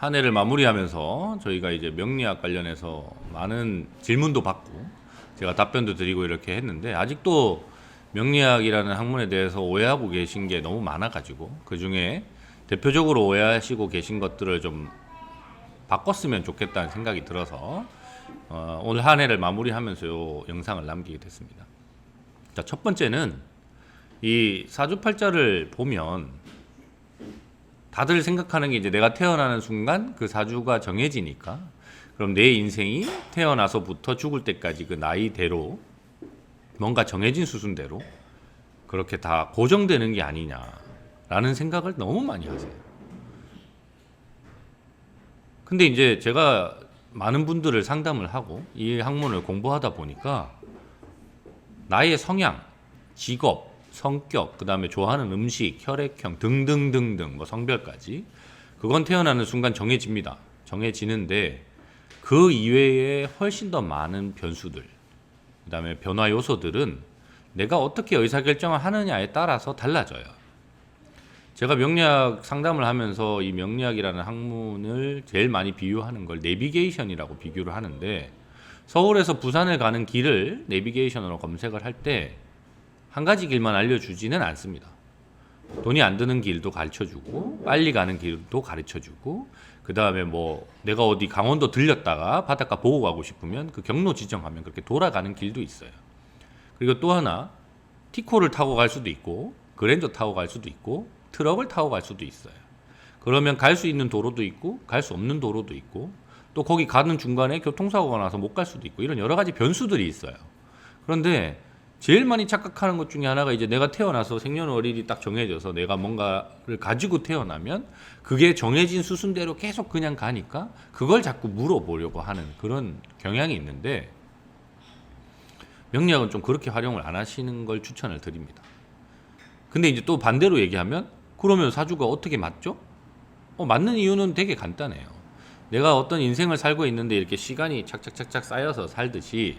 한 해를 마무리하면서 저희가 이제 명리학 관련해서 많은 질문도 받고 제가 답변도 드리고 이렇게 했는데 아직도 명리학이라는 학문에 대해서 오해하고 계신 게 너무 많아가지고 그 중에 대표적으로 오해하시고 계신 것들을 좀 바꿨으면 좋겠다는 생각이 들어서 어, 오늘 한 해를 마무리하면서 요 영상을 남기게 됐습니다. 자, 첫 번째는 이 사주팔자를 보면 다들 생각하는 게 이제 내가 태어나는 순간 그 사주가 정해지니까 그럼 내 인생이 태어나서부터 죽을 때까지 그 나이대로 뭔가 정해진 수순대로 그렇게 다 고정되는 게 아니냐라는 생각을 너무 많이 하세요. 근데 이제 제가 많은 분들을 상담을 하고 이 학문을 공부하다 보니까 나의 성향, 직업, 성격, 그 다음에 좋아하는 음식, 혈액형 등등등등 뭐 성별까지 그건 태어나는 순간 정해집니다. 정해지는데 그 이외에 훨씬 더 많은 변수들, 그 다음에 변화 요소들은 내가 어떻게 의사결정을 하느냐에 따라서 달라져요. 제가 명리학 상담을 하면서 이 명리학이라는 학문을 제일 많이 비유하는 걸 내비게이션이라고 비교를 하는데 서울에서 부산을 가는 길을 내비게이션으로 검색을 할때 한 가지 길만 알려주지는 않습니다. 돈이 안 드는 길도 가르쳐 주고 빨리 가는 길도 가르쳐 주고 그 다음에 뭐 내가 어디 강원도 들렸다가 바닷가 보고 가고 싶으면 그 경로 지정하면 그렇게 돌아가는 길도 있어요. 그리고 또 하나 티코를 타고 갈 수도 있고 그랜저 타고 갈 수도 있고 트럭을 타고 갈 수도 있어요. 그러면 갈 수 있는 도로도 있고 갈 수 없는 도로도 있고 또 거기 가는 중간에 교통사고가 나서 못 갈 수도 있고 이런 여러 가지 변수들이 있어요. 그런데 제일 많이 착각하는 것 중에 하나가 이제 내가 태어나서 생년월일이 딱 정해져서 내가 뭔가를 가지고 태어나면 그게 정해진 수순대로 계속 그냥 가니까 그걸 자꾸 물어보려고 하는 그런 경향이 있는데 명리학은 좀 그렇게 활용을 안 하시는 걸 추천을 드립니다. 근데 이제 또 반대로 얘기하면 그러면 사주가 어떻게 맞죠? 어, 맞는 이유는 되게 간단해요. 내가 어떤 인생을 살고 있는데 이렇게 시간이 착착착착 쌓여서 살듯이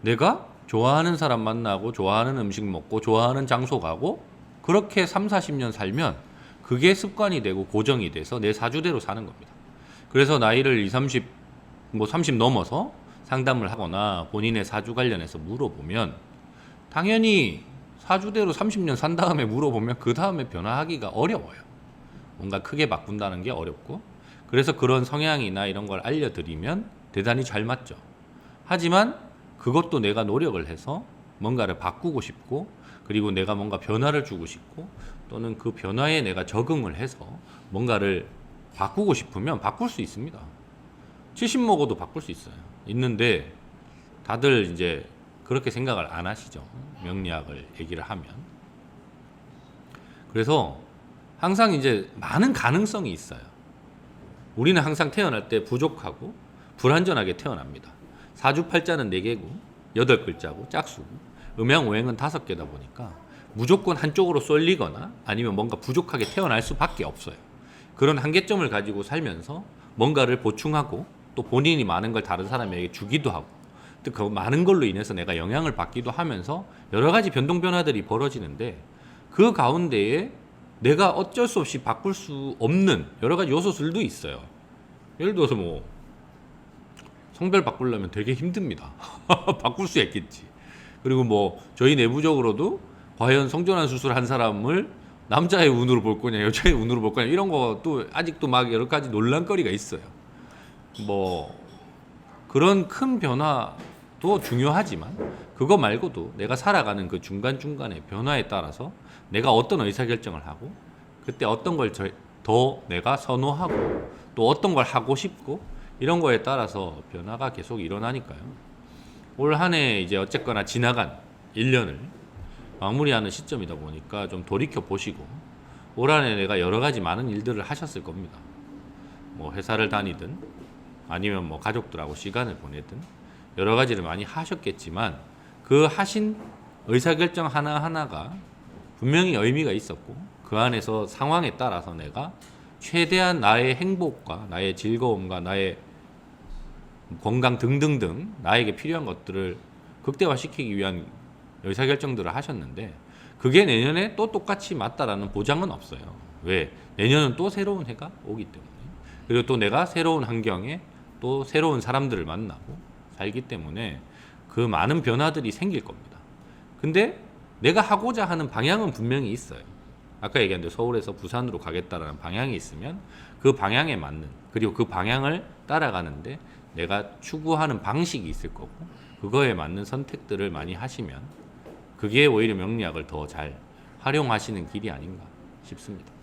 내가 좋아하는 사람 만나고 좋아하는 음식 먹고 좋아하는 장소 가고 그렇게 3, 40년 살면 그게 습관이 되고 고정이 돼서 내 사주대로 사는 겁니다. 그래서 나이를 20, 30, 뭐 30 넘어서 상담을 하거나 본인의 사주 관련해서 물어보면 당연히 사주대로 30년 산 다음에 물어보면 그 다음에 변화하기가 어려워요. 뭔가 크게 바꾼다는 게 어렵고 그래서 그런 성향이나 이런 걸 알려드리면 대단히 잘 맞죠. 하지만 그것도 내가 노력을 해서 뭔가를 바꾸고 싶고 그리고 내가 뭔가 변화를 주고 싶고 또는 그 변화에 내가 적응을 해서 뭔가를 바꾸고 싶으면 바꿀 수 있습니다. 70 먹어도 바꿀 수 있어요. 있는데 다들 이제 그렇게 생각을 안 하시죠. 명리학을 얘기를 하면. 그래서 항상 이제 많은 가능성이 있어요. 우리는 항상 태어날 때 부족하고 불완전하게 태어납니다. 사주팔자는 4개고 8글자고 짝수고 음양오행은 5개다 보니까 무조건 한쪽으로 쏠리거나 아니면 뭔가 부족하게 태어날 수밖에 없어요. 그런 한계점을 가지고 살면서 뭔가를 보충하고 또 본인이 많은 걸 다른 사람에게 주기도 하고 또 그 많은 걸로 인해서 내가 영향을 받기도 하면서 여러 가지 변동 변화들이 벌어지는데 그 가운데에 내가 어쩔 수 없이 바꿀 수 없는 여러 가지 요소들도 있어요. 예를 들어서 뭐 성별 바꾸려면 되게 힘듭니다. 바꿀 수 있겠지. 그리고 뭐 저희 내부적으로도 과연 성전환 수술 한 사람을 남자의 운으로 볼 거냐 여자의 운으로 볼 거냐 이런 것도 아직도 막 여러 가지 논란거리가 있어요. 뭐 그런 큰 변화도 중요하지만 그거 말고도 내가 살아가는 그 중간중간의 변화에 따라서 내가 어떤 의사결정을 하고 그때 어떤 걸 더 내가 선호하고 또 어떤 걸 하고 싶고 이런 거에 따라서 변화가 계속 일어나니까요. 올 한 해 이제 어쨌거나 지나간 1년을 마무리하는 시점이다 보니까 좀 돌이켜 보시고 올 한 해 내가 여러 가지 많은 일들을 하셨을 겁니다. 뭐 회사를 다니든 아니면 뭐 가족들하고 시간을 보내든 여러 가지를 많이 하셨겠지만 그 하신 의사결정 하나하나가 분명히 의미가 있었고 그 안에서 상황에 따라서 내가 최대한 나의 행복과 나의 즐거움과 나의 건강 등등등 나에게 필요한 것들을 극대화시키기 위한 의사결정들을 하셨는데 그게 내년에 또 똑같이 맞다라는 보장은 없어요. 왜? 내년은 또 새로운 해가 오기 때문에. 그리고 또 내가 새로운 환경에 또 새로운 사람들을 만나고 살기 때문에 그 많은 변화들이 생길 겁니다. 근데 내가 하고자 하는 방향은 분명히 있어요. 아까 얘기한 대로 서울에서 부산으로 가겠다라는 방향이 있으면 그 방향에 맞는 그리고 그 방향을 따라가는데 내가 추구하는 방식이 있을 거고 그거에 맞는 선택들을 많이 하시면 그게 오히려 명리학을 더 잘 활용하시는 길이 아닌가 싶습니다.